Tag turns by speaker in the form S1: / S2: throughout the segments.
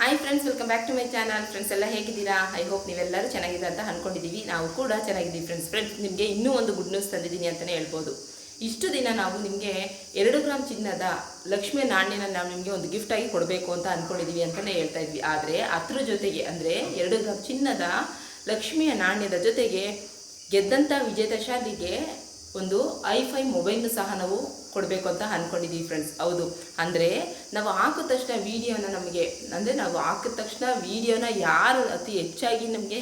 S1: Hi friends welcome back to my channel friends ಎಲ್ಲ ಹೇಗಿದ್ದೀರಾ? I hope ನೀವೆಲ್ಲರೂ ಚೆನ್ನಾಗಿದೆ ಅಂತ ಅನ್ಕೊಂಡಿದ್ದೀವಿ. ನಾವು ಕೂಡ ಚೆನ್ನಾಗಿದ್ದೀವಿ ಫ್ರೆಂಡ್ಸ್ ಫ್ರೆಂಡ್ಸ್ ನಿಮಗೆ ಇನ್ನೂ ಒಂದು ಗುಡ್ ನ್ಯೂಸ್ ತಂದಿದ್ದೀನಿ ಅಂತಲೇ ಹೇಳ್ಬೋದು. ಇಷ್ಟು ದಿನ ನಾವು ನಿಮಗೆ ಎರಡು ಗ್ರಾಮ್ ಚಿನ್ನದ ಲಕ್ಷ್ಮೀ ನಾಣ್ಯನ ನಾವು ನಿಮಗೆ ಒಂದು ಗಿಫ್ಟಾಗಿ ಕೊಡಬೇಕು ಅಂತ ಅಂದ್ಕೊಂಡಿದ್ದೀವಿ ಅಂತಲೇ ಹೇಳ್ತಾ ಇದ್ವಿ. ಆದರೆ ಅದ್ರ ಜೊತೆಗೆ, ಅಂದರೆ ಎರಡು ಗ್ರಾಮ್ ಚಿನ್ನದ ಲಕ್ಷ್ಮಿಯ ನಾಣ್ಯದ ಜೊತೆಗೆ ಗೆದ್ದಂಥ ವಿಜೇತಶಾಲಿಗೆ ಒಂದು ಐ ಫೈ ಮೊಬೈಲ್ ಸಹ ನಾವು ಕೊಡಬೇಕು ಅಂತ ಅಂದ್ಕೊಂಡಿದ್ದೀವಿ ಫ್ರೆಂಡ್ಸ್ ಹೌದು. ಅಂದರೆ ನಾವು ಹಾಕಿದ ತಕ್ಷಣ ವೀಡಿಯೋನ ನಮಗೆ, ಅಂದರೆ ನಾವು ಹಾಕಿದ ತಕ್ಷಣ ವೀಡಿಯೋನ ಯಾರು ಅತಿ ಹೆಚ್ಚಾಗಿ ನಮಗೆ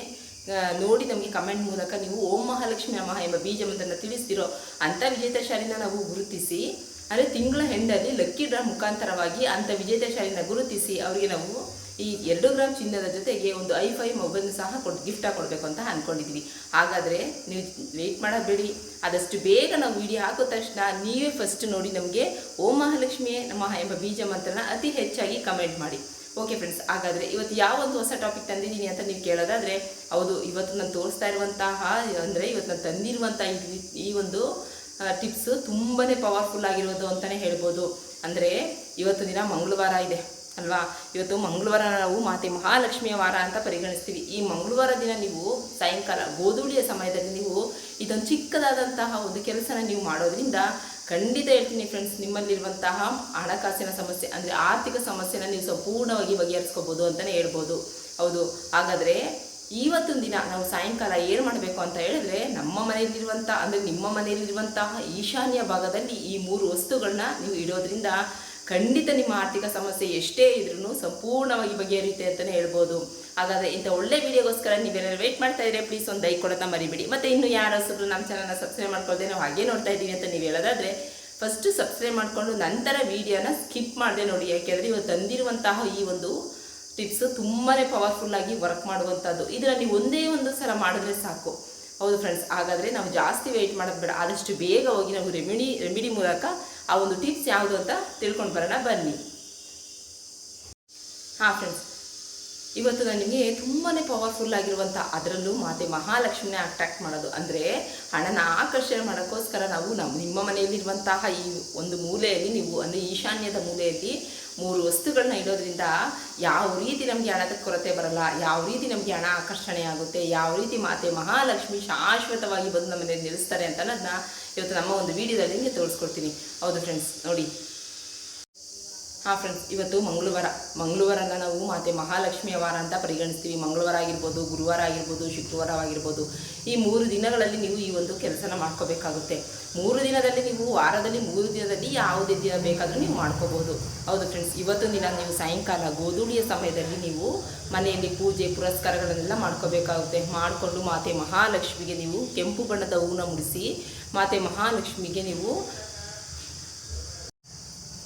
S1: ನೋಡಿ ನಮಗೆ ಕಮೆಂಟ್ ಮೂಲಕ ನೀವು, ಓಂ ಮಹಾಲಕ್ಷ್ಮಿ ಅಮ್ಮ ಎಂಬ ಬೀಜ ಮಂತ್ರನ ತಿಳಿಸ್ತಿರೋ ಅಂಥ ವಿಜೇತಶಾಲಿನ ನಾವು ಗುರುತಿಸಿ, ಅಂದರೆ ತಿಂಗಳ ಹೆಂಡಲ್ಲಿ ಲಕ್ಕಿ ಡ್ರಾ ಮುಖಾಂತರವಾಗಿ ಅಂಥ ವಿಜೇತಶಾಲಿನ ಗುರುತಿಸಿ, ಅವರಿಗೆ ನಾವು ಈ ಎರಡು ಗ್ರಾಮ್ ಚಿನ್ನದ ಜೊತೆಗೆ ಒಂದು ಐ ಫೈ ಮೊಬೈಲ್ ಸಹ ಕೊಟ್ಟು ಗಿಫ್ಟಾಗಿ ಕೊಡಬೇಕು ಅಂತ ಅಂದ್ಕೊಂಡಿದ್ವಿ ಹಾಗಾದರೆ ನೀವು ವೆಯ್ಟ್ ಮಾಡಬೇಡಿ. ಆದಷ್ಟು ಬೇಗ ನಾವು ವಿಡಿಯೋ ಹಾಕೋ ತಕ್ಷಣ ನೀವೇ ಫಸ್ಟ್ ನೋಡಿ ನಮಗೆ, ಓಂ ಮಹಾಲಕ್ಷ್ಮಿಯೇ ನಮ್ಮ ಎಂಬ ಬೀಜ ಮಂತ್ರನ ಅತಿ ಹೆಚ್ಚಾಗಿ ಕಮೆಂಟ್ ಮಾಡಿ. ಓಕೆ ಫ್ರೆಂಡ್ಸ್ ಹಾಗಾದರೆ ಇವತ್ತು ಯಾವ ಒಂದು ಹೊಸ ಟಾಪಿಕ್ ತಂದಿದ್ದೀನಿ ಅಂತ ನೀವು ಕೇಳೋದಾದರೆ, ಹೌದು, ಇವತ್ತು ನಾನು ತೋರಿಸ್ತಾ ಇರುವಂತಹ ಅಂದರೆ ಇವತ್ತು ನಾನು ತಂದಿರುವಂಥ ಈ ಒಂದು ಟಿಪ್ಸು ತುಂಬಾ ಪವರ್ಫುಲ್ ಆಗಿರೋದು ಅಂತಲೇ ಹೇಳ್ಬೋದು. ಅಂದರೆ ಇವತ್ತು ದಿನ ಮಂಗಳವಾರ ಇದೆ. ಅಲ್ವಾ? ಇವತ್ತು ಮಂಗಳವಾರ ನಾವು ಮಾತೆ ಮಹಾಲಕ್ಷ್ಮಿಯ ವಾರ ಅಂತ ಪರಿಗಣಿಸ್ತೀವಿ. ಈ ಮಂಗಳವಾರ ದಿನ ನೀವು ಸಾಯಂಕಾಲ ಗೋಧೂಳಿಯ ಸಮಯದಲ್ಲಿ ನೀವು ಇದೊಂದು ಚಿಕ್ಕದಾದಂತಹ ಒಂದು ಕೆಲಸನ ನೀವು ಮಾಡೋದ್ರಿಂದ ಖಂಡಿತ ಹೇಳ್ತೀನಿ ಫ್ರೆಂಡ್ಸ್ ನಿಮ್ಮಲ್ಲಿರುವಂತಹ ಹಣಕಾಸಿನ ಸಮಸ್ಯೆ, ಅಂದರೆ ಆರ್ಥಿಕ ಸಮಸ್ಯೆನ ನೀವು ಸಂಪೂರ್ಣವಾಗಿ ಬಗೆಹರಿಸ್ಕೋಬೋದು ಅಂತಲೇ ಹೇಳ್ಬೋದು. ಹೌದು. ಹಾಗಾದರೆ ಇವತ್ತೊಂದು ದಿನ ನಾವು ಸಾಯಂಕಾಲ ಏನು ಮಾಡಬೇಕು ಅಂತ ಹೇಳಿದ್ರೆ ನಮ್ಮ ಮನೆಯಲ್ಲಿರುವಂಥ ಅಂದರೆ ನಿಮ್ಮ ಮನೆಯಲ್ಲಿರುವಂತಹ ಈಶಾನ್ಯ ಭಾಗದಲ್ಲಿ ಈ ಮೂರು ವಸ್ತುಗಳನ್ನ ನೀವು ಇಡೋದ್ರಿಂದ ಖಂಡಿತ ನಿಮ್ಮ ಆರ್ಥಿಕ ಸಮಸ್ಯೆ ಎಷ್ಟೇ ಇದ್ರೂ ಸಂಪೂರ್ಣವಾಗಿ ಬಗೆಹರಿಯುತ್ತೆ ಅಂತಲೇ ಹೇಳ್ಬೋದು. ಹಾಗಾದರೆ ಇಂಥ ಒಳ್ಳೆ ವಿಡಿಯೋಗೋಸ್ಕರ ನೀವೇನಾದ್ರು ವೇಟ್ ಮಾಡ್ತಾ ಇದ್ರೆ ಪ್ಲೀಸ್ ಒಂದು ಲೈಕ್ ಕೊಡೋದನ್ನ ಮರಿಬೇಡಿ. ಮತ್ತು ಇನ್ನು ಯಾರು ಹೆಸರು ನಮ್ಮ ಚಾನಲ್ನ ಸಬ್ಸ್ಕ್ರೈಬ್ ಮಾಡ್ಕೊಳ್ದೆ ನಾವು ಹಾಗೆ ನೋಡ್ತಾ ಇದ್ದೀವಿ ಅಂತ ನೀವು ಹೇಳೋದಾದರೆ ಫಸ್ಟು ಸಬ್ಸ್ಕ್ರೈಬ್ ಮಾಡಿಕೊಂಡು ನಂತರ ವಿಡಿಯೋನ ಸ್ಕಿಪ್ ಮಾಡಿದೆ ನೋಡಿ. ಯಾಕೆಂದರೆ ಇವತ್ತು ತಂದಿರುವಂತಹ ಈ ಒಂದು ಟಿಪ್ಸ್ ತುಂಬಾ ಪವರ್ಫುಲ್ಲಾಗಿ ವರ್ಕ್ ಮಾಡುವಂಥದ್ದು. ಇದನ್ನು ನೀವು ಒಂದೇ ಒಂದು ಸಲ ಮಾಡಿದ್ರೆ ಸಾಕು. ಹೌದು ಫ್ರೆಂಡ್ಸ್ ಹಾಗಾದರೆ ನಾವು ಜಾಸ್ತಿ ವೆಯ್ಟ್ ಮಾಡೋದು ಬೇಡ. ಆದಷ್ಟು ಬೇಗ ಹೋಗಿ ನಾವು ರೆಮಿಡಿ ರೆಮಿಡಿ ಮೂಲಕ ಆ ಒಂದು ಟಿಪ್ಸ್ ಯಾವುದು ಅಂತ ತಿಳ್ಕೊಂಡು ಬರೋಣ, ಬನ್ನಿ. ಹಾಂ ಫ್ರೆಂಡ್ಸ್ ಇವತ್ತು ನಾನು ನಿಮಗೆ ತುಂಬಾ ಪವರ್ಫುಲ್ ಆಗಿರುವಂಥ ಅದರಲ್ಲೂ ಮಾತೆ ಮಹಾಲಕ್ಷ್ಮಿನೇ ಅಟ್ರಾಕ್ಟ್ ಮಾಡೋದು. ಅಂದರೆ ಹಣನ ಆಕರ್ಷಣೆ ಮಾಡೋಕ್ಕೋಸ್ಕರ ನಾವು ನಮ್ಮ, ನಿಮ್ಮ ಮನೆಯಲ್ಲಿರುವಂತಹ ಈ ಒಂದು ಮೂಲೆಯಲ್ಲಿ ನೀವು, ಅಂದರೆ ಈಶಾನ್ಯದ ಮೂಲೆಯಲ್ಲಿ ಮೂರು ವಸ್ತುಗಳನ್ನ ಇಡೋದ್ರಿಂದ ಯಾವ ರೀತಿ ನಮಗೆ ಹಣದ ಕೊರತೆ ಬರಲ್ಲ, ಯಾವ ರೀತಿ ನಮಗೆ ಹಣ ಆಕರ್ಷಣೆ ಆಗುತ್ತೆ, ಯಾವ ರೀತಿ ಮಾತೆ ಮಹಾಲಕ್ಷ್ಮಿ ಶಾಶ್ವತವಾಗಿ ಬಂದು ನಮ್ಮ ಮನೆಯಲ್ಲಿ ನಿಲ್ಲಿಸ್ತಾರೆ ಅಂತ ಅನ್ನೋದನ್ನ ಇವತ್ತು ನಮ್ಮ ಒಂದು ವಿಡಿಯೋದಲ್ಲಿ ನಿಮಗೆ ತೋರಿಸ್ಕೊಡ್ತೀನಿ. ಹೌದು ಫ್ರೆಂಡ್ಸ್ ನೋಡಿ ಹಾಂ ಫ್ರೆಂಡ್ಸ್ ಇವತ್ತು ಮಂಗಳವಾರ. ಮಂಗಳವಾರನ ನಾವು ಮಾತೆ ಮಹಾಲಕ್ಷ್ಮಿಯ ವಾರ ಅಂತ ಪರಿಗಣಿಸ್ತೀವಿ. ಮಂಗಳವಾರ ಆಗಿರ್ಬೋದು, ಗುರುವಾರ ಆಗಿರ್ಬೋದು, ಶುಕ್ರವಾರ ಆಗಿರ್ಬೋದು. ಈ ಮೂರು ದಿನಗಳಲ್ಲಿ ನೀವು ಈ ಒಂದು ಕೆಲಸನ ಮಾಡ್ಕೋಬೇಕಾಗುತ್ತೆ. ಮೂರು ದಿನದಲ್ಲಿ ನೀವು ವಾರದಲ್ಲಿ ಮೂರು ದಿನದಲ್ಲಿ ಯಾವುದೇ ದಿನ ಬೇಕಾದರೂ ನೀವು ಮಾಡ್ಕೋಬೋದು. ಹೌದು ಫ್ರೆಂಡ್ಸ್ ಇವತ್ತು ದಿನ ನೀವು ಸಾಯಂಕಾಲ ಗೋಧೂಳಿಯ ಸಮಯದಲ್ಲಿ ನೀವು ಮನೆಯಲ್ಲಿ ಪೂಜೆ, ಪುರಸ್ಕಾರಗಳನ್ನೆಲ್ಲ ಮಾಡ್ಕೋಬೇಕಾಗುತ್ತೆ. ಮಾಡಿಕೊಂಡು ಮಾತೆ ಮಹಾಲಕ್ಷ್ಮಿಗೆ ನೀವು ಕೆಂಪು ಬಣ್ಣದ ಹೂನ ಮುಡಿಸಿ ಮಾತೆ ಮಹಾಲಕ್ಷ್ಮಿಗೆ ನೀವು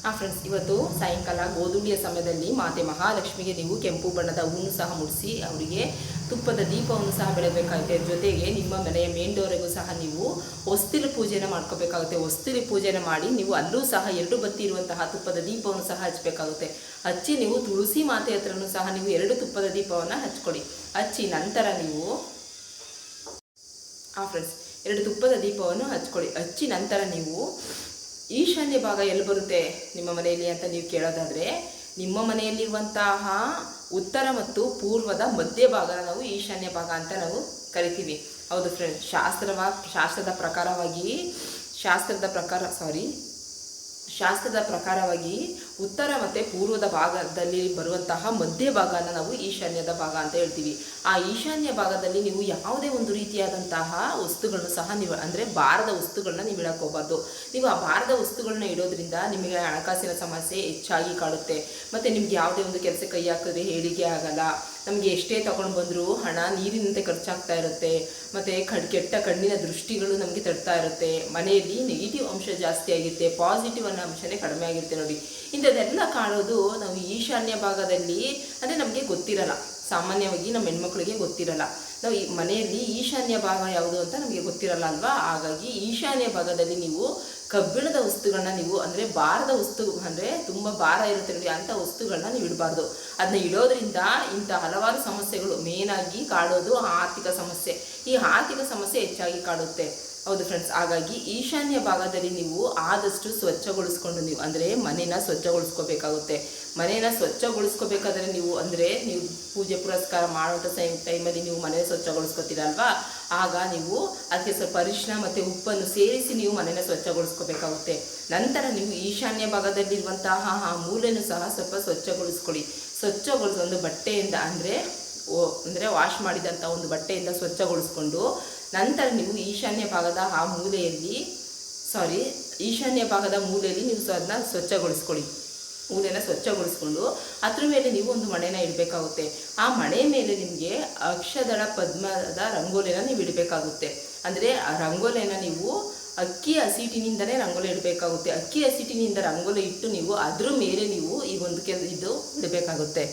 S1: ಆ ಫ್ರೆಂಡ್ಸ್ ಇವತ್ತು ಸಾಯಂಕಾಲ ಗೋದುಂಡಿಯ ಸಮಯದಲ್ಲಿ ಮಾತೆ ಮಹಾಲಕ್ಷ್ಮಿಗೆ ನೀವು ಕೆಂಪು ಬಣ್ಣದ ಹೂವನ್ನು ಸಹ ಮುಡಿಸಿ ಅವರಿಗೆ ತುಪ್ಪದ ದೀಪವನ್ನು ಸಹ ಬೆಳಬೇಕಾಗುತ್ತೆ ಜೊತೆಗೆ ನಿಮ್ಮ ಮನೆಯ ಮೇಂಡೋರೆಗೂ ಸಹ ನೀವು ಹೊಸ್ತಿಲು ಪೂಜೆನ ಮಾಡ್ಕೋಬೇಕಾಗುತ್ತೆ. ಹೊಸ್ತಿಲು ಪೂಜೆನ ಮಾಡಿ ನೀವು ಅಲ್ಲೂ ಸಹ ಎರಡು ಬತ್ತಿ ಇರುವಂತಹ ತುಪ್ಪದ ದೀಪವನ್ನು ಸಹ ಹಚ್ಚಬೇಕಾಗುತ್ತೆ. ಹಚ್ಚಿ ನೀವು ತುಳಸಿ ಮಾತೆ ಹತ್ರನೂ ಸಹ ನೀವು ಎರಡು ತುಪ್ಪದ ದೀಪವನ್ನು ಹಚ್ಕೊಡಿ ಹಚ್ಚಿ ನಂತರ ನೀವು ಆ ಫ್ರೆಂಡ್ಸ್ ಎರಡು ತುಪ್ಪದ ದೀಪವನ್ನು ಹಚ್ಕೊಳ್ಳಿ. ಹಚ್ಚಿ ನಂತರ ನೀವು ಈಶಾನ್ಯ ಭಾಗ ಎಲ್ಲಿ ಬರುತ್ತೆ ನಿಮ್ಮ ಮನೆಯಲ್ಲಿ ಅಂತ ನೀವು ಕೇಳೋದಾದರೆ, ನಿಮ್ಮ ಮನೆಯಲ್ಲಿರುವಂತಹ ಉತ್ತರ ಮತ್ತು ಪೂರ್ವದ ಮಧ್ಯ ಭಾಗ ನಾವು ಈಶಾನ್ಯ ಭಾಗ ಅಂತ ನಾವು ಕರಿತೀವಿ. ಹೌದು ಫ್ರೆಂಡ್ ಶಾಸ್ತ್ರವ, ಶಾಸ್ತ್ರದ ಪ್ರಕಾರವಾಗಿ, ಶಾಸ್ತ್ರದ ಪ್ರಕಾರ ಸಾರಿ ಶಾಸ್ತ್ರದ ಪ್ರಕಾರವಾಗಿ ಉತ್ತರ ಮತ್ತು ಪೂರ್ವದ ಭಾಗದಲ್ಲಿ ಬರುವಂತಹ ಮಧ್ಯ ಭಾಗನ ನಾವು ಈಶಾನ್ಯದ ಭಾಗ ಅಂತ ಹೇಳ್ತೀವಿ. ಆ ಈಶಾನ್ಯ ಭಾಗದಲ್ಲಿ ನೀವು ಯಾವುದೇ ಒಂದು ರೀತಿಯಾದಂತಹ ವಸ್ತುಗಳನ್ನು ಸಹ ನೀವು, ಅಂದರೆ ಭಾರದ ವಸ್ತುಗಳನ್ನ ನೀವು ಇಡಕ್ಕೆ ಹೋಗ್ಬಾರ್ದು ನೀವು ಆ ಭಾರದ ವಸ್ತುಗಳನ್ನ ಇಡೋದ್ರಿಂದ ನಿಮಗೆ ಹಣಕಾಸಿನ ಸಮಸ್ಯೆ ಹೆಚ್ಚಾಗಿ ಕಾಡುತ್ತೆ. ಮತ್ತು ನಿಮ್ಗೆ ಯಾವುದೇ ಒಂದು ಕೆಲಸ ಕೈ ಹಾಕಿದ್ರೆ ಹೇಳಿಕೆ ಆಗಲ್ಲ. ನಮಗೆ ಎಷ್ಟೇ ತಗೊಂಡು ಬಂದರೂ ಹಣ ನೀರಿನಂತೆ ಖರ್ಚಾಗ್ತಾ ಇರುತ್ತೆ. ಮತ್ತು ಕಡ್, ಕೆಟ್ಟ ಕಣ್ಣಿನ ದೃಷ್ಟಿಗಳು ನಮಗೆ ತಡ್ತಾ ಇರುತ್ತೆ. ಮನೆಯಲ್ಲಿ ನೆಗೆಟಿವ್ ಅಂಶ ಜಾಸ್ತಿ ಆಗಿರುತ್ತೆ. ಪಾಸಿಟಿವ್ ಅನ್ನೋ ಅಂಶನೇ ಕಡಿಮೆ ಆಗಿರುತ್ತೆ ನೋಡಿ. ಇಂಥದ್ದೆಲ್ಲ ಕಾಣೋದು ನಾವು ಈಶಾನ್ಯ ಭಾಗದಲ್ಲಿ, ಅಂದರೆ ನಮಗೆ ಗೊತ್ತಿರಲ್ಲ. ಸಾಮಾನ್ಯವಾಗಿ ನಮ್ಮ ಹೆಣ್ಮಕ್ಳಿಗೆ ಗೊತ್ತಿರಲ್ಲ. ನಾವು ಈ ಮನೆಯಲ್ಲಿ ಈಶಾನ್ಯ ಭಾಗ ಯಾವುದು ಅಂತ ನಮಗೆ ಗೊತ್ತಿರಲ್ಲ ಅಲ್ವಾ? ಹಾಗಾಗಿ ಈಶಾನ್ಯ ಭಾಗದಲ್ಲಿ ನೀವು ಕಬ್ಬಿಣದ ವಸ್ತುಗಳನ್ನ ನೀವು ಅಂದರೆ ಭಾರದ ವಸ್ತು ಅಂದರೆ ತುಂಬ ಭಾರ ಇರುತ್ತೆ ನೋಡಿ ಅಂಥ ವಸ್ತುಗಳನ್ನ ನೀವು ಇಡಬಾರ್ದು. ಅದನ್ನ ಇಡೋದ್ರಿಂದ ಇಂಥ ಹಲವಾರು ಸಮಸ್ಯೆಗಳು ಮೇನಾಗಿ ಕಾಡೋದು ಆರ್ಥಿಕ ಸಮಸ್ಯೆ. ಈ ಆರ್ಥಿಕ ಸಮಸ್ಯೆ ಹೆಚ್ಚಾಗಿ ಕಾಡುತ್ತೆ. ಹೌದು ಫ್ರೆಂಡ್ಸ್ ಹಾಗಾಗಿ ಈಶಾನ್ಯ ಭಾಗದಲ್ಲಿ ನೀವು ಆದಷ್ಟು ಸ್ವಚ್ಛಗೊಳಿಸ್ಕೊಂಡು ನೀವು, ಅಂದರೆ ಮನೇನ ಸ್ವಚ್ಛಗೊಳಿಸ್ಕೋಬೇಕಾಗುತ್ತೆ. ಮನೇನ ಸ್ವಚ್ಛಗೊಳಿಸ್ಕೋಬೇಕಾದ್ರೆ ನೀವು, ಅಂದರೆ ನೀವು ಪೂಜೆ ಪುರಸ್ಕಾರ ಮಾಡುವಂಥ ಸೈಮ್ ಟೈಮಲ್ಲಿ ನೀವು ಮನೆ ಸ್ವಚ್ಛಗೊಳಿಸ್ಕೊತೀರಲ್ವಾ? ಆಗ ನೀವು ಅದಕ್ಕೆ ಸ್ವಲ್ಪ ಅರಿಶಿನ ಮತ್ತು ಉಪ್ಪನ್ನು ಸೇರಿಸಿ ನೀವು ಮನೇನ ಸ್ವಚ್ಛಗೊಳಿಸ್ಕೋಬೇಕಾಗುತ್ತೆ. ನಂತರ ನೀವು ಈಶಾನ್ಯ ಭಾಗದಲ್ಲಿರುವಂತಹ ಆ ಮೂಲೆಯನ್ನು ಸಹ ಸ್ವಲ್ಪ ಸ್ವಚ್ಛಗೊಳಿಸ್ಕೊಳ್ಳಿ. ಸ್ವಚ್ಛಗೊಳಿಸೋ ಒಂದು ಬಟ್ಟೆಯಿಂದ ಅಂದರೆ ಓ, ಅಂದರೆ ವಾಶ್ ಮಾಡಿದಂಥ ಒಂದು ಬಟ್ಟೆಯಿಂದ ಸ್ವಚ್ಛಗೊಳಿಸ್ಕೊಂಡು ನಂತರ ನೀವು ಈಶಾನ್ಯ ಭಾಗದ ಆ ಮೂಲೆಯಲ್ಲಿ ಸಾರಿ ಈಶಾನ್ಯ ಭಾಗದ ಮೂಲೆಯಲ್ಲಿ ನೀವು ಅದನ್ನ ಸ್ವಚ್ಛಗೊಳಿಸ್ಕೊಳ್ಳಿ. ಮೂಲೆನ ಸ್ವಚ್ಛಗೊಳಿಸ್ಕೊಂಡು ಅದ್ರ ಮೇಲೆ ನೀವು ಒಂದು ಮಣೆನ ಇಡಬೇಕಾಗುತ್ತೆ. ಆ ಮಣೆ ಮೇಲೆ ನಿಮಗೆ ಅಕ್ಷದಳ ಪದ್ಮದ ರಂಗೋಲಿನ ನೀವು ಇಡಬೇಕಾಗುತ್ತೆ. ಅಂದರೆ ಆ ರಂಗೋಲಿನ ನೀವು ಅಕ್ಕಿ ಹಸಿಟಿನಿಂದಲೇ ರಂಗೋಲಿ ಇಡಬೇಕಾಗುತ್ತೆ. ಅಕ್ಕಿ ಹಸಿಟಿನಿಂದ ರಂಗೋಲಿ ಇಟ್ಟು ನೀವು ಅದ್ರ ಮೇಲೆ ನೀವು ಈ ಒಂದು ಕೆಲ ಇದು ಇಡಬೇಕಾಗುತ್ತೆ.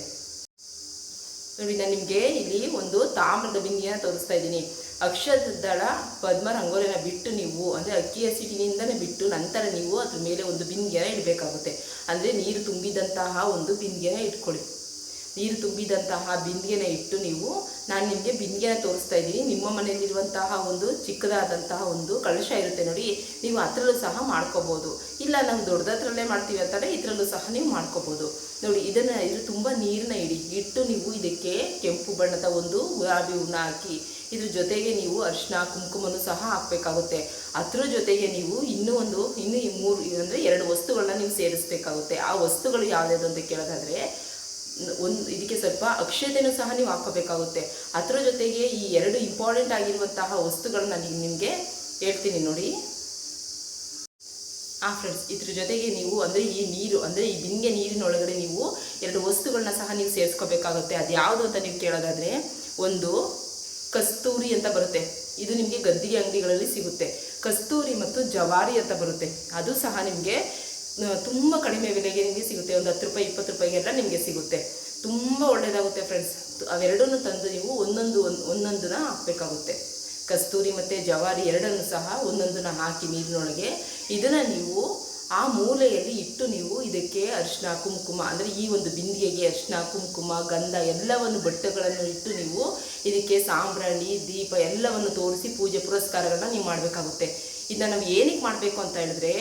S1: ನೋಡಿ ನಾನು ನಿಮಗೆ ಇಲ್ಲಿ ಒಂದು ತಾಮ್ರದ ಬಿಂದಿಯನ್ನು ತೋರಿಸ್ತಾ ಇದ್ದೀನಿ. ಅಕ್ಷದಳ ಪದ್ಮ ರಂಗೋಲಿನ ಬಿಟ್ಟು ನೀವು, ಅಂದರೆ ಅಕ್ಕಿ ಹಸಿಟಿನಿಂದನೇ ಬಿಟ್ಟು ನಂತರ ನೀವು ಅದ್ರ ಮೇಲೆ ಒಂದು ಬಿಂದಿಯನ್ನು ಇಡಬೇಕಾಗುತ್ತೆ. ಅಂದರೆ ನೀರು ತುಂಬಿದಂತಹ ಒಂದು ಬಿಂದಿಯನ್ನು ಇಟ್ಕೊಳ್ಳಿ. ನೀರು ತುಂಬಿದಂತಹ ಬಿಂದಿಗೆನ ಇಟ್ಟು ನೀವು, ನಾನು ನಿಮಗೆ ಬಿಂದಿಗೆನ ತೋರಿಸ್ತಾ ಇದ್ದೀನಿ. ನಿಮ್ಮ ಮನೆಯಲ್ಲಿರುವಂತಹ ಒಂದು ಚಿಕ್ಕದಾದಂತಹ ಒಂದು ಕಳಶ ಇರುತ್ತೆ ನೋಡಿ. ನೀವು ಅದರಲ್ಲೂ ಸಹ ಮಾಡ್ಕೋಬೋದು. ಇಲ್ಲ, ನಾವು ದೊಡ್ಡದತ್ರಲ್ಲೇ ಮಾಡ್ತೀವಿ ಅಂತಾರೆ ಇದರಲ್ಲೂ ಸಹ ನೀವು ಮಾಡ್ಕೋಬೋದು. ನೋಡಿ, ಇದನ್ನು ಇದು ತುಂಬ ನೀರನ್ನ ಇಡಿ. ಇಟ್ಟು ನೀವು ಇದಕ್ಕೆ ಕೆಂಪು ಬಣ್ಣದ ಒಂದು ಗುಲಾಬಿ ಹೂವನ್ನ ಹಾಕಿ, ಇದ್ರ ಜೊತೆಗೆ ನೀವು ಅರಿಶಿನ ಕುಂಕುಮನೂ ಸಹ ಹಾಕಬೇಕಾಗುತ್ತೆ. ಅದ್ರ ಜೊತೆಗೆ ನೀವು ಇನ್ನೂ ಒಂದು, ಇನ್ನೂ ಮೂರು, ಅಂದರೆ ಎರಡು ವಸ್ತುಗಳನ್ನ ನೀವು ಸೇರಿಸ್ಬೇಕಾಗುತ್ತೆ. ಆ ವಸ್ತುಗಳು ಯಾವ್ಯಾವುದು ಅಂತ ಕೇಳೋದಾದ್ರೆ ಒಂದು ಇದಕ್ಕೆ ಸ್ವಲ್ಪ ಅಕ್ಷತೆನೂ ಸಹ ನೀವು ಹಾಕೋಬೇಕಾಗುತ್ತೆ. ಅದರ ಜೊತೆಗೆ ಈ ಎರಡು ಇಂಪಾರ್ಟೆಂಟ್ ಆಗಿರುವಂತಹ ವಸ್ತುಗಳನ್ನ ನಾನು ನಿಮಗೆ ಹೇಳ್ತೀನಿ ನೋಡಿ. ಆ ಫ್ರೆಂಡ್ಸ್ ಇದ್ರ ಜೊತೆಗೆ ನೀವು ಅಂದರೆ ಈ ನೀರು, ಅಂದರೆ ಈ ಬಿಂಗೆ ನೀರಿನೊಳಗಡೆ ನೀವು ಎರಡು ವಸ್ತುಗಳನ್ನ ಸಹ ನೀವು ಸೇರಿಸ್ಕೋಬೇಕಾಗುತ್ತೆ. ಅದು ಯಾವುದು ಅಂತ ನೀವು ಕೇಳೋದಾದ್ರೆ ಒಂದು ಕಸ್ತೂರಿ ಅಂತ ಬರುತ್ತೆ. ಇದು ನಿಮಗೆ ಗದ್ದಿಗೆ ಅಂಗಡಿಗಳಲ್ಲಿ ಸಿಗುತ್ತೆ. ಕಸ್ತೂರಿ ಮತ್ತು ಜವಾರಿ ಅಂತ ಬರುತ್ತೆ. ಅದು ಸಹ ನಿಮಗೆ ತುಂಬ ಕಡಿಮೆ ಬೆಲೆಗೆ ನಿಮಗೆ ಸಿಗುತ್ತೆ. ಒಂದು ಹತ್ತು ರೂಪಾಯಿ, ಇಪ್ಪತ್ತು ರೂಪಾಯಿಗೆಲ್ಲ ನಿಮಗೆ ಸಿಗುತ್ತೆ. ತುಂಬ ಒಳ್ಳೆಯದಾಗುತ್ತೆ ಫ್ರೆಂಡ್ಸ್ ಅವೆರಡನ್ನು ತಂದು ನೀವು ಒಂದೊಂದು, ಒಂದ್- ಒಂದೊಂದನ್ನ ಹಾಕಬೇಕಾಗುತ್ತೆ. ಕಸ್ತೂರಿ ಮತ್ತು ಜವಾರಿ ಎರಡನ್ನು ಸಹ ಒಂದೊಂದನ್ನು ಹಾಕಿ ನೀರಿನೊಳಗೆ. ಇದನ್ನು ನೀವು ಆ ಮೂಲೆಯಲ್ಲಿ ಇಟ್ಟು ನೀವು ಇದಕ್ಕೆ ಅರಿಶಿನ ಕುಂಕುಮ ಅಂದರೆ ಈ ಒಂದು ಬಿಂದಿಗೆಗೆ ಅರಿಶಿನ ಕುಂಕುಮ, ಗಂಧ ಎಲ್ಲವನ್ನು ಬಟ್ಟೆಗಳನ್ನು ಇಟ್ಟು ನೀವು ಇದಕ್ಕೆ ಸಾಂಬ್ರಾಣಿ, ದೀಪ ಎಲ್ಲವನ್ನು ತೋರಿಸಿ ಪೂಜೆ ಪುರಸ್ಕಾರಗಳನ್ನ ನೀವು ಮಾಡಬೇಕಾಗುತ್ತೆ. ಇದನ್ನ ನಾವು ಏನಕ್ಕೆ ಮಾಡಬೇಕು ಅಂತ ಹೇಳಿದ್ರೆ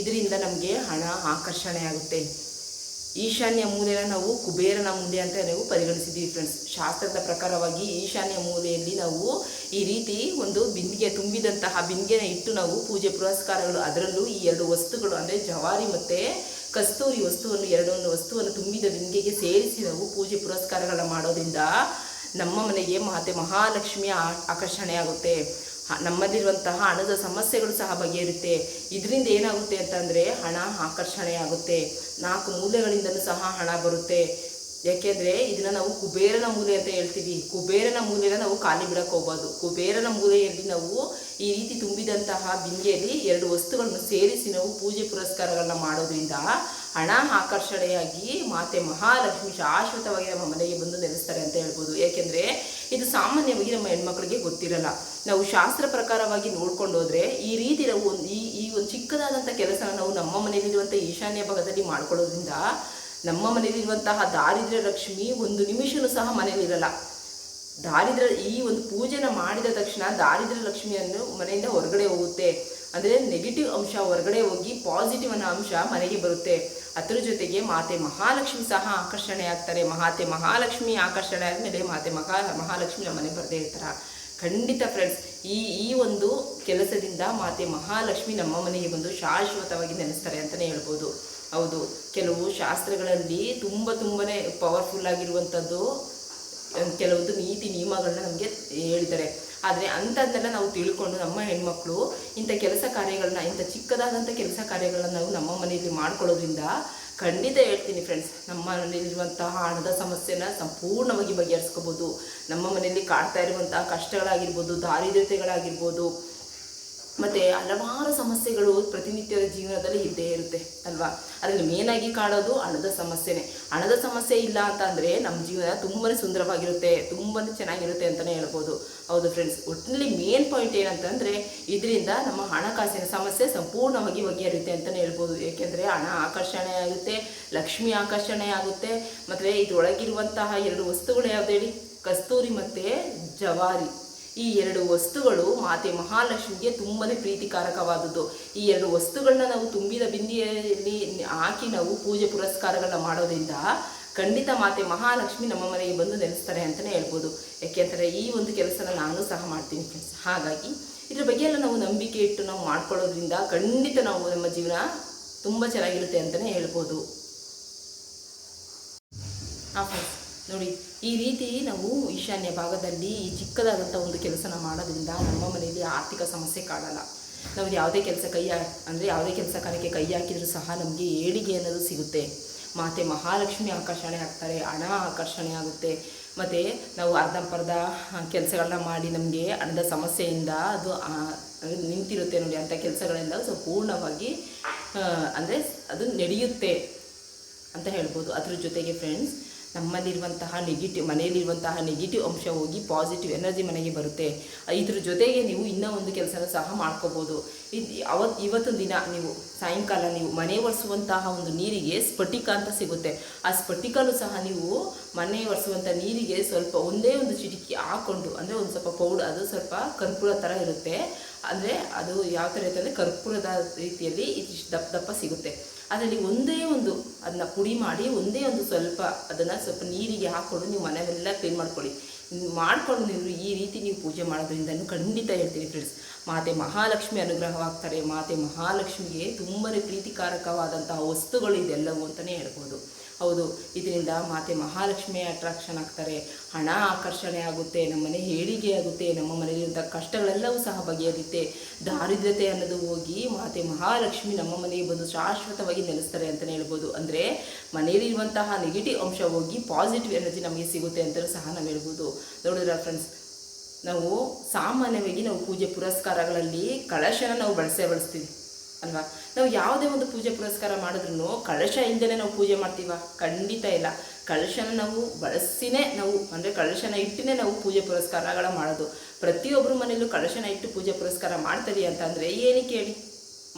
S1: ಇದರಿಂದ ನಮಗೆ ಹಣ ಆಕರ್ಷಣೆ ಆಗುತ್ತೆ. ಈಶಾನ್ಯ ಮೂಲೆಯನ್ನು ನಾವು ಕುಬೇರನ ಮೂಲೆ ಅಂತ ನಾವು ಪರಿಗಣಿಸಿದ್ದೀವಿ ಫ್ರೆಂಡ್ಸ್ ಶಾಸ್ತ್ರದ ಪ್ರಕಾರವಾಗಿ ಈಶಾನ್ಯ ಮೂಲೆಯಲ್ಲಿ ನಾವು ಈ ರೀತಿ ಒಂದು ಬಿಂದಿಗೆ ತುಂಬಿದಂತಹ ಬಿಂದಿಗೆನ ಇಟ್ಟು ನಾವು ಪೂಜೆ ಪುರಸ್ಕಾರಗಳು, ಅದರಲ್ಲೂ ಈ ಎರಡು ವಸ್ತುಗಳು ಅಂದರೆ ಜವಾರಿ ಮತ್ತು ಕಸ್ತೂರಿ ವಸ್ತುವನ್ನು, ಎರಡೊಂದು ವಸ್ತುವನ್ನು ತುಂಬಿದ ಬಿಂದಿಗೆಗೆ ಸೇರಿಸಿ ನಾವು ಪೂಜೆ ಪುರಸ್ಕಾರಗಳನ್ನ ಮಾಡೋದ್ರಿಂದ ನಮ್ಮ ಮನೆಗೆ ಮಾತೆ ಮಹಾಲಕ್ಷ್ಮಿಯ ಆಕರ್ಷಣೆ ಆಗುತ್ತೆ. ನಮ್ಮಲ್ಲಿರುವಂತಹ ಹಣದ ಸಮಸ್ಯೆಗಳು ಸಹ ಬಗೆಹರುತ್ತೆ. ಇದರಿಂದ ಏನಾಗುತ್ತೆ ಅಂತಂದರೆ ಹಣ ಆಕರ್ಷಣೆ ಆಗುತ್ತೆ ನಾಲ್ಕು ಮೂಲೆಗಳಿಂದಲೂ ಸಹ ಹಣ ಬರುತ್ತೆ. ಯಾಕೆಂದರೆ ಇದನ್ನ ನಾವು ಕುಬೇರನ ಮೂಲೆ ಅಂತ ಹೇಳ್ತೀವಿ. ಕುಬೇರನ ಮೂಲೆನ ನಾವು ಖಾಲಿ ಬಿಡಕ್ಕೆ ಹೋಗ್ಬೋದು ಕುಬೇರನ ಮೂಲೆಯಲ್ಲಿ ನಾವು ಈ ರೀತಿ ತುಂಬಿದಂತಹ ಬಿಂದಿಯಲ್ಲಿ ಎರಡು ವಸ್ತುಗಳನ್ನು ಸೇರಿಸಿ ನಾವು ಪೂಜೆ ಪುರಸ್ಕಾರಗಳನ್ನ ಮಾಡೋದ್ರಿಂದ ಹಣ ಆಕರ್ಷಣೆಯಾಗಿ ಮಾತೆ ಮಹಾಲಕ್ಷ್ಮಿ ಶಾಶ್ವತವಾಗಿ ನಮ್ಮ ಮನೆಗೆ ಬಂದು ನೆಲೆಸ್ತಾರೆ ಅಂತ ಹೇಳ್ಬೋದು. ಏಕೆಂದರೆ ಇದು ಸಾಮಾನ್ಯವಾಗಿ ನಮ್ಮ ಹೆಣ್ಮಕ್ಳಿಗೆ ಗೊತ್ತಿರಲ್ಲ. ನಾವು ಶಾಸ್ತ್ರ ಪ್ರಕಾರವಾಗಿ ನೋಡ್ಕೊಂಡು ಹೋದರೆ ಈ ರೀತಿ ನಾವು ಒಂದು ಈ ಈ ಒಂದು ಚಿಕ್ಕದಾದಂಥ ಕೆಲಸ ನಾವು ನಮ್ಮ ಮನೆಯಲ್ಲಿರುವಂಥ ಈಶಾನ್ಯ ಭಾಗದಲ್ಲಿ ಮಾಡ್ಕೊಳ್ಳೋದ್ರಿಂದ ನಮ್ಮ ಮನೆಯಲ್ಲಿರುವಂತಹ ದಾರಿದ್ರ್ಯ ಲಕ್ಷ್ಮಿ ಒಂದು ನಿಮಿಷನೂ ಸಹ ಮನೆಯಲ್ಲಿರಲ್ಲ ದಾರಿದ್ರ ಈ ಒಂದು ಪೂಜೆನ ಮಾಡಿದ ತಕ್ಷಣ ದಾರಿದ್ರ ಲಕ್ಷ್ಮಿಯನ್ನು ಮನೆಯಿಂದ ಹೊರಗಡೆ ಹೋಗುತ್ತೆ. ಅಂದರೆ ನೆಗೆಟಿವ್ ಅಂಶ ಹೊರಗಡೆ ಹೋಗಿ ಪಾಸಿಟಿವ್ ಅನ್ನೋ ಅಂಶ ಮನೆಗೆ ಬರುತ್ತೆ. ಅದರ ಜೊತೆಗೆ ಮಾತೆ ಮಹಾಲಕ್ಷ್ಮಿ ಸಹ ಆಕರ್ಷಣೆ ಆಗ್ತಾರೆ. ಮಾತೆ ಮಹಾಲಕ್ಷ್ಮಿ ಆಕರ್ಷಣೆ ಆದಮೇಲೆ ಮಾತೆ ಮಹಾ, ಮಹಾಲಕ್ಷ್ಮಿ ನಮ್ಮ ಮನೆಗೆ ಬರದೇ ಇರ್ತಾರ. ಖಂಡಿತ ಫ್ರೆಂಡ್ಸ್ ಈ ಈ ಒಂದು ಕೆಲಸದಿಂದ ಮಾತೆ ಮಹಾಲಕ್ಷ್ಮಿ ನಮ್ಮ ಮನೆಗೆ ಬಂದು ಶಾಶ್ವತವಾಗಿ ನೆನೆಸ್ತಾರೆ ಅಂತಲೇ ಹೇಳ್ಬೋದು. ಹೌದು, ಕೆಲವು ಶಾಸ್ತ್ರಗಳಲ್ಲಿ ತುಂಬ ತುಂಬನೇ ಪವರ್ಫುಲ್ ಆಗಿರುವಂಥದ್ದು ಕೆಲವೊಂದು ನೀತಿ ನಿಯಮಗಳನ್ನ ನಮಗೆ ಹೇಳಿದ್ದಾರೆ. ಆದರೆ ಅಂಥದ್ದನ್ನೆಲ್ಲ ನಾವು ತಿಳ್ಕೊಂಡು ನಮ್ಮ ಹೆಣ್ಮಕ್ಳು ಇಂಥ ಕೆಲಸ ಕಾರ್ಯಗಳನ್ನ, ಇಂಥ ಚಿಕ್ಕದಾದಂಥ ಕೆಲಸ ಕಾರ್ಯಗಳನ್ನ ನಾವು ನಮ್ಮ ಮನೆಯಲ್ಲಿ ಮಾಡ್ಕೊಳ್ಳೋದ್ರಿಂದ ಖಂಡಿತ ಹೇಳ್ತೀನಿ ಫ್ರೆಂಡ್ಸ್ ನಮ್ಮ ಮನೆಯಲ್ಲಿರುವಂತಹ ಹಣದ ಸಮಸ್ಯೆನ ಸಂಪೂರ್ಣವಾಗಿ ಬಗೆಹರಿಸ್ಕೋಬೋದು. ನಮ್ಮ ಮನೆಯಲ್ಲಿ ಕಾಡ್ತಾ ಇರುವಂತಹ ಕಷ್ಟಗಳಾಗಿರ್ಬೋದು, ದಾರಿದ್ರ್ಯತೆಗಳಾಗಿರ್ಬೋದು, ಮತ್ತು ಹಲವಾರು ಸಮಸ್ಯೆಗಳು ಪ್ರತಿನಿತ್ಯದ ಜೀವನದಲ್ಲಿ ಇದ್ದೇ ಇರುತ್ತೆ ಅಲ್ವಾ? ಅದರಲ್ಲಿ ಮೇನಾಗಿ ಕಾಡೋದು ಹಣದ ಸಮಸ್ಯೆನೇ. ಹಣದ ಸಮಸ್ಯೆ ಇಲ್ಲ ಅಂತ ಅಂದರೆ ನಮ್ಮ ಜೀವನ ತುಂಬಾ ಸುಂದರವಾಗಿರುತ್ತೆ ತುಂಬಾ ಚೆನ್ನಾಗಿರುತ್ತೆ ಅಂತಲೇ ಹೇಳ್ಬೋದು. ಹೌದು ಫ್ರೆಂಡ್ಸ್ ಒಟ್ಟಿನಲ್ಲಿ ಮೇನ್ ಪಾಯಿಂಟ್ ಏನಂತಂದರೆ ಇದರಿಂದ ನಮ್ಮ ಹಣಕಾಸಿನ ಸಮಸ್ಯೆ ಸಂಪೂರ್ಣವಾಗಿ ಬಗೆಹರಿಯುತ್ತೆ ಅಂತಲೇ ಹೇಳ್ಬೋದು. ಏಕೆಂದರೆ ಹಣ ಆಕರ್ಷಣೆ ಆಗುತ್ತೆ, ಲಕ್ಷ್ಮಿ ಆಕರ್ಷಣೆ ಆಗುತ್ತೆ, ಮತ್ತು ಇದರೊಳಗಿರುವಂತಹ ಎರಡು ವಸ್ತುಗಳು ಯಾವ್ದು ಹೇಳಿ? ಕಸ್ತೂರಿ ಮತ್ತು ಜವಾರಿ. ಈ ಎರಡು ವಸ್ತುಗಳು ಮಾತೆ ಮಹಾಲಕ್ಷ್ಮಿಗೆ ತುಂಬನೇ ಪ್ರೀತಿಕಾರಕವಾದದ್ದು. ಈ ಎರಡು ವಸ್ತುಗಳನ್ನ ನಾವು ತುಂಬಿದ ಬಿಂದಿಯಲ್ಲಿ ಹಾಕಿ ನಾವು ಪೂಜೆ ಪುರಸ್ಕಾರಗಳನ್ನ ಮಾಡೋದ್ರಿಂದ ಖಂಡಿತ ಮಾತೆ ಮಹಾಲಕ್ಷ್ಮಿ ನಮ್ಮ ಮನೆಗೆ ಬಂದು ನೆಲೆಸ್ತಾರೆ ಅಂತಲೇ ಹೇಳ್ಬೋದು. ಯಾಕೆಂದರೆ ಈ ಒಂದು ಕೆಲಸನ ನಾನು ಸಹ ಮಾಡ್ತೀನಿ ಫ್ರೆಂಡ್ಸ್ ಹಾಗಾಗಿ ಇದ್ರ ಬಗ್ಗೆ ಎಲ್ಲ ನಾವು ನಂಬಿಕೆ ಇಟ್ಟು ನಾವು ಮಾಡ್ಕೊಳ್ಳೋದ್ರಿಂದ ಖಂಡಿತ ನಾವು ನಮ್ಮ ಜೀವನ ತುಂಬ ಚೆನ್ನಾಗಿರುತ್ತೆ ಅಂತಲೇ ಹೇಳ್ಬೋದು. ಹಾಂ ಫ್ರೆಂಡ್ಸ್ ನೋಡಿ, ಈ ರೀತಿ ನಾವು ಈಶಾನ್ಯ ಭಾಗದಲ್ಲಿ ಈ ಚಿಕ್ಕದಾದಂಥ ಒಂದು ಕೆಲಸನ ಮಾಡೋದ್ರಿಂದ ನಮ್ಮ ಮನೆಯಲ್ಲಿ ಆರ್ಥಿಕ ಸಮಸ್ಯೆ ಕಾಡಲ್ಲ. ನಾವು ಯಾವುದೇ ಕೆಲಸ ಕೈ ಅಂದರೆ ಯಾವುದೇ ಕೆಲಸ ಕಾರ್ಯಕ್ಕೆ ಕೈ ಹಾಕಿದರೂ ಸಹ ನಮಗೆ ಏಳಿಗೆ ಅನ್ನೋದು ಸಿಗುತ್ತೆ. ಮಾತೆ ಮಹಾಲಕ್ಷ್ಮಿ ಆಕರ್ಷಣೆ ಆಗ್ತಾರೆ, ಹಣ ಆಕರ್ಷಣೆ ಆಗುತ್ತೆ. ಮತ್ತು ನಾವು ಅರ್ಧಂಪರ್ಧ ಕೆಲಸಗಳನ್ನ ಮಾಡಿ ನಮಗೆ ಹಣದ ಸಮಸ್ಯೆಯಿಂದ ಅದು ನಿಂತಿರುತ್ತೆ ನೋಡಿ, ಅಂಥ ಕೆಲಸಗಳೆಲ್ಲ ಸಂಪೂರ್ಣವಾಗಿ ಅಂದರೆ ಅದು ನಡೆಯುತ್ತೆ ಅಂತ ಹೇಳ್ಬೋದು. ಅದ್ರ ಜೊತೆಗೆ ಫ್ರೆಂಡ್ಸ್ ನಮ್ಮಲ್ಲಿರುವಂತಹ ನೆಗೆಟಿವ್ ಮನೆಯಲ್ಲಿರುವಂತಹ ನೆಗೆಟಿವ್ ಅಂಶ ಹೋಗಿ ಪಾಸಿಟಿವ್ ಎನರ್ಜಿ ಮನೆಗೆ ಬರುತ್ತೆ. ಇದ್ರ ಜೊತೆಗೆ ನೀವು ಇನ್ನೂ ಒಂದು ಕೆಲಸನ ಸಹ ಮಾಡ್ಕೋಬೋದು. ಇದು ಅವತ್ತು ಇವತ್ತೊಂದು ದಿನ ನೀವು ಸಾಯಂಕಾಲ ನೀವು ಮನೆ ಒರೆಸುವಂತಹ ಒಂದು ನೀರಿಗೆ ಸ್ಫಟಿಕ ಅಂತ ಸಿಗುತ್ತೆ. ಆ ಸ್ಫಟಿಕಲು ಸಹ ನೀವು ಮನೆ ಒರೆಸುವಂಥ ನೀರಿಗೆ ಸ್ವಲ್ಪ ಒಂದೇ ಒಂದು ಚಿಟಿಕಿ ಹಾಕ್ಕೊಂಡು ಅಂದರೆ ಒಂದು ಸ್ವಲ್ಪ ಪೌಡರ್ ಅದು ಸ್ವಲ್ಪ ಕರ್ಪೂರ ಥರ ಇರುತ್ತೆ. ಅಂದರೆ ಅದು ಯಾವ ಥರ ಇರುತ್ತೆ ಅಂದರೆ ಕರ್ಪೂರದ ರೀತಿಯಲ್ಲಿ ದಪ್ಪ ದಪ್ಪ ಸಿಗುತ್ತೆ. ಅದರಲ್ಲಿ ಒಂದೇ ಒಂದು ಅದನ್ನ ಪುಡಿ ಮಾಡಿ ಒಂದೇ ಒಂದು ಸ್ವಲ್ಪ ಅದನ್ನ ಸ್ವಲ್ಪ ನೀರಿಗೆ ಹಾಕೊಂಡು ನೀವು ಮನೆಯೆಲ್ಲ ಕ್ಲೀನ್ ಮಾಡ್ಕೊಳ್ಳಿ. ಮಾಡ್ಕೊಂಡು ನೀವು ಈ ರೀತಿ ನೀವು ಪೂಜೆ ಮಾಡೋದ್ರಿಂದ ಖಂಡಿತ ಹೇಳ್ತೀನಿ ಫ್ರೆಂಡ್ಸ್ ಮಾತೆ ಮಹಾಲಕ್ಷ್ಮಿ ಅನುಗ್ರಹವಾಗ್ತಾರೆ. ಮಾತೆ ಮಹಾಲಕ್ಷ್ಮಿಗೆ ತುಂಬನೇ ಪ್ರೀತಿಕಾರಕವಾದಂತಹ ವಸ್ತುಗಳು ಇದೆಲ್ಲವೂ ಅಂತಲೇ ಹೇಳ್ಬೋದು. ಹೌದು, ಇದರಿಂದ ಮಾತೆ ಮಹಾಲಕ್ಷ್ಮಿ ಅಟ್ರಾಕ್ಷನ್ ಆಗ್ತಾರೆ. ಹಣ ಆಕರ್ಷಣೆ ಆಗುತ್ತೆ, ನಮ್ಮ ಮನೆ ಏಳಿಗೆ ಆಗುತ್ತೆ, ನಮ್ಮ ಮನೆಯಲ್ಲಿರುವಂಥ ಕಷ್ಟಗಳೆಲ್ಲವೂ ಸಹ ಬಗೆಹರಿಯುತ್ತೆ ದಾರಿದ್ರ್ಯತೆ ಅನ್ನೋದು ಹೋಗಿ ಮಾತೆ ಮಹಾಲಕ್ಷ್ಮಿ ನಮ್ಮ ಮನೆಗೆ ಬಂದು ಶಾಶ್ವತವಾಗಿ ನೆಲೆಸ್ತಾರೆ ಅಂತಲೇ ಹೇಳ್ಬೋದು. ಅಂದರೆ ಮನೆಯಲ್ಲಿರುವಂತಹ ನೆಗೆಟಿವ್ ಅಂಶ ಹೋಗಿ ಪಾಸಿಟಿವ್ ಎನರ್ಜಿ ನಮಗೆ ಸಿಗುತ್ತೆ ಅಂತಲೂ ಸಹ ನಾವು ಹೇಳ್ಬೋದು. ನೋಡಿದ್ರ ಫ್ರೆಂಡ್ಸ್ ನಾವು ಸಾಮಾನ್ಯವಾಗಿ ನಾವು ಪೂಜೆ ಪುರಸ್ಕಾರಗಳಲ್ಲಿ ಕಳಶನ ನಾವು ಬಳಸೇ ಬಳಸ್ತೀವಿ, ಅಲ್ವಾ? ನಾವು ಯಾವುದೇ ಒಂದು ಪೂಜೆ ಪುರಸ್ಕಾರ ಮಾಡಿದ್ರು ಕಳಶ ಇಲ್ಲದೇ ನಾವು ಪೂಜೆ ಮಾಡ್ತೀವ? ಖಂಡಿತ ಇಲ್ಲ. ಕಳಶನ ನಾವು ಬಳಸಿನೇ ನಾವು, ಅಂದರೆ ಕಳಶನ ಇಟ್ಟಿನೇ ನಾವು ಪೂಜೆ ಪುರಸ್ಕಾರಗಳ ಮಾಡೋದು. ಪ್ರತಿಯೊಬ್ಬರು ಮನೆಯಲ್ಲೂ ಕಳಶನ ಇಟ್ಟು ಪೂಜೆ ಪುರಸ್ಕಾರ ಮಾಡ್ತೀರಿ ಅಂತಂದರೆ ಏನಕ್ಕೆ ಹೇಳಿ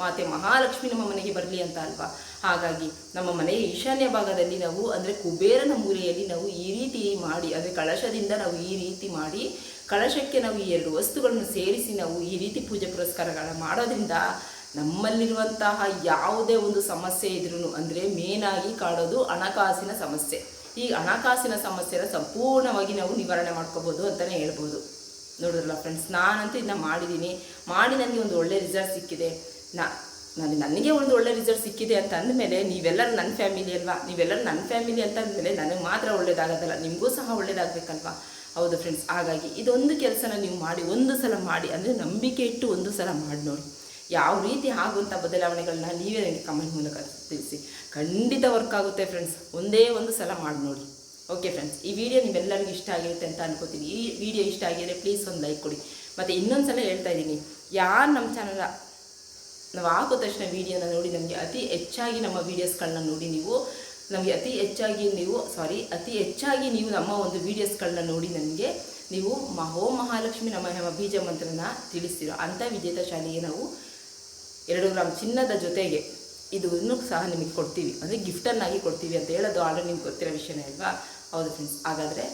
S1: ಮಾತೆ ಮಹಾಲಕ್ಷ್ಮಿ ನಮ್ಮ ಮನೆಗೆ ಬರಲಿ ಅಂತ ಅಲ್ವಾ? ಹಾಗಾಗಿ ನಮ್ಮ ಮನೆಯ ಈಶಾನ್ಯ ಭಾಗದಲ್ಲಿ ನಾವು, ಅಂದರೆ ಕುಬೇರನ ಮೂಲೆಯಲ್ಲಿ ನಾವು ಈ ರೀತಿ ಮಾಡಿ, ಅಂದರೆ ಕಳಶದಿಂದ ನಾವು ಈ ರೀತಿ ಮಾಡಿ ಕಳಶಕ್ಕೆ ನಾವು ಈ ಎರಡು ವಸ್ತುಗಳನ್ನು ಸೇರಿಸಿ ನಾವು ಈ ರೀತಿ ಪೂಜೆ ಪುರಸ್ಕಾರಗಳನ್ನ ಮಾಡೋದ್ರಿಂದ ನಮ್ಮಲ್ಲಿರುವಂತಹ ಯಾವುದೇ ಒಂದು ಸಮಸ್ಯೆ ಇದ್ರೂ ಅಂದರೆ ಮೇನಾಗಿ ಕಾಡೋದು ಹಣಕಾಸಿನ ಸಮಸ್ಯೆ. ಈ ಹಣಕಾಸಿನ ಸಮಸ್ಯೆನ ಸಂಪೂರ್ಣವಾಗಿ ನಾವು ನಿವಾರಣೆ ಮಾಡ್ಕೋಬೋದು ಅಂತಲೇ ಹೇಳ್ಬೋದು. ನೋಡಿದ್ರಲ್ಲ ಫ್ರೆಂಡ್ಸ್ ನಾನಂತೂ ಇದನ್ನ ಮಾಡಿದ್ದೀನಿ ಮಾಡಿ ನನಗೆ ಒಂದು ಒಳ್ಳೆ ರಿಸಲ್ಟ್ ಸಿಕ್ಕಿದೆ. ನಾ ನಾನು ನನಗೆ ಒಂದು ಒಳ್ಳೆ ರಿಸಲ್ಟ್ ಸಿಕ್ಕಿದೆ ಅಂತ ಅಂದಮೇಲೆ ನೀವೆಲ್ಲರೂ ನನ್ನ ಫ್ಯಾಮಿಲಿ ಅಲ್ವಾ? ನೀವೆಲ್ಲರೂ ನನ್ನ ಫ್ಯಾಮಿಲಿ ಅಂತ ಅಂದಮೇಲೆ ನನಗೆ ಮಾತ್ರ ಒಳ್ಳೇದಾಗೋದಲ್ಲ, ನಿಮಗೂ ಸಹ ಒಳ್ಳೇದಾಗಬೇಕಲ್ವಾ? ಹೌದು ಫ್ರೆಂಡ್ಸ್ ಹಾಗಾಗಿ ಇದೊಂದು ಕೆಲಸನ ನೀವು ಮಾಡಿ, ಒಂದು ಸಲ ಮಾಡಿ ಅಂದರೆ ನಂಬಿಕೆ ಇಟ್ಟು ಒಂದು ಸಲ ಮಾಡಿ ನೋಡಿ ಯಾವ ರೀತಿ ಆಗುವಂಥ ಬದಲಾವಣೆಗಳನ್ನ ನೀವೇ ನನಗೆ ಕಮೆಂಟ್ ಮೂಲಕ ತಿಳಿಸಿ. ಖಂಡಿತ ವರ್ಕ್ ಆಗುತ್ತೆ ಫ್ರೆಂಡ್ಸ್ ಒಂದೇ ಒಂದು ಸಲ ಮಾಡಿ ನೋಡಿ ಓಕೆ ಫ್ರೆಂಡ್ಸ್ ಈ ವಿಡಿಯೋ ನಿಮ್ಮೆಲ್ಲರಿಗೂ ಇಷ್ಟ ಆಗಿರುತ್ತೆ ಅಂತ ಅನ್ಕೋತೀನಿ. ಈ ವಿಡಿಯೋ ಇಷ್ಟ ಆಗಿದ್ರೆ ಪ್ಲೀಸ್ ಒಂದು ಲೈಕ್ ಕೊಡಿ. ಮತ್ತು ಇನ್ನೊಂದು ಸಲ ಹೇಳ್ತಾ ಇದ್ದೀನಿ, ಯಾರು ನಮ್ಮ ಚಾನಲ ನಾವು ಹಾಕೋ ತಕ್ಷಣ ವೀಡಿಯೋನ ನೋಡಿ, ನಮಗೆ ಅತಿ ಹೆಚ್ಚಾಗಿ ನಮ್ಮ ವೀಡಿಯೋಸ್ಗಳನ್ನ ನೋಡಿ ನೀವು ನಮಗೆ ಅತಿ ಹೆಚ್ಚಾಗಿ ನೀವು ಸಾರಿ ಅತಿ ಹೆಚ್ಚಾಗಿ ನೀವು ನಮ್ಮ ಒಂದು ವೀಡಿಯೋಸ್ಗಳನ್ನ ನೋಡಿ ನನಗೆ ನೀವು ಮಹೋ ಮಹಾಲಕ್ಷ್ಮಿ ನಮ್ಮ ನಮ್ಮ ಬೀಜ ಮಂತ್ರನ ತಿಳಿಸ್ತೀರೋ ಅಂಥ ವಿಜೇತ ಶಾಲೆಗೆ ನಾವು ಎರಡು ಗ್ರಾಮ್ ಚಿನ್ನದ ಜೊತೆಗೆ ಇದನ್ನು ಸಹ ನಿಮಗೆ ಕೊಡ್ತೀವಿ. ಅಂದರೆ ಗಿಫ್ಟನ್ನಾಗಿ ಕೊಡ್ತೀವಿ ಅಂತ ಹೇಳೋದು ಆರ್ಡರ್ ನಿಮ್ಗೆ ಗೊತ್ತಿರೋ ವಿಷಯನೇ ಅಲ್ವಾ? ಹೌದು ಫ್ರೆಂಡ್ಸ್ ಹಾಗಾದರೆ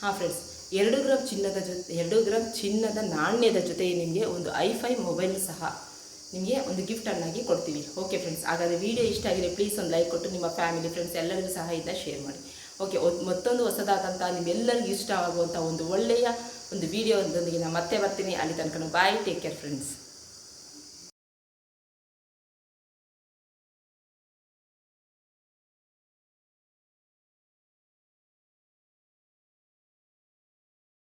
S1: ಹಾಂ ಫ್ರೆಂಡ್ಸ್ ಎರಡು ಗ್ರಾಮ್ ಚಿನ್ನದ ಜೊತೆ ಎರಡು ಗ್ರಾಮ್ ಚಿನ್ನದ ನಾಣ್ಯದ ಜೊತೆ ನಿಮಗೆ ಒಂದು ಐಫೈ ಮೊಬೈಲ್ ಸಹ ನಿಮಗೆ ಒಂದು ಗಿಫ್ಟನ್ನಾಗಿ ಕೊಡ್ತೀವಿ. ಓಕೆ ಫ್ರೆಂಡ್ಸ್ ಹಾಗಾದರೆ ವಿಡಿಯೋ ಇಷ್ಟ ಆಗಿದೆ ಪ್ಲೀಸ್ ಒಂದು ಲೈಕ್ ಕೊಟ್ಟು ನಿಮ್ಮ ಫ್ಯಾಮಿಲಿ ಫ್ರೆಂಡ್ಸ್ ಎಲ್ಲರಿಗೂ ಸಹ ಇದನ್ನ ಶೇರ್ ಮಾಡಿ. ಓಕೆ ಮತ್ತೊಂದು ಹೊಸದಾದಂಥ ನಿಮ್ಮೆಲ್ಲರಿಗೂ ಇಷ್ಟ ಆಗುವಂಥ ಒಂದು ಒಳ್ಳೆಯ ಒಂದು ವಿಡಿಯೋದೊಂದಿಗೆ ನಾನು ಮತ್ತೆ ಬರ್ತೀನಿ. ಅಲ್ಲಿ ತನಕ ಬಾಯ್ ಟೇಕ್ ಕೇರ್ ಫ್ರೆಂಡ್ಸ್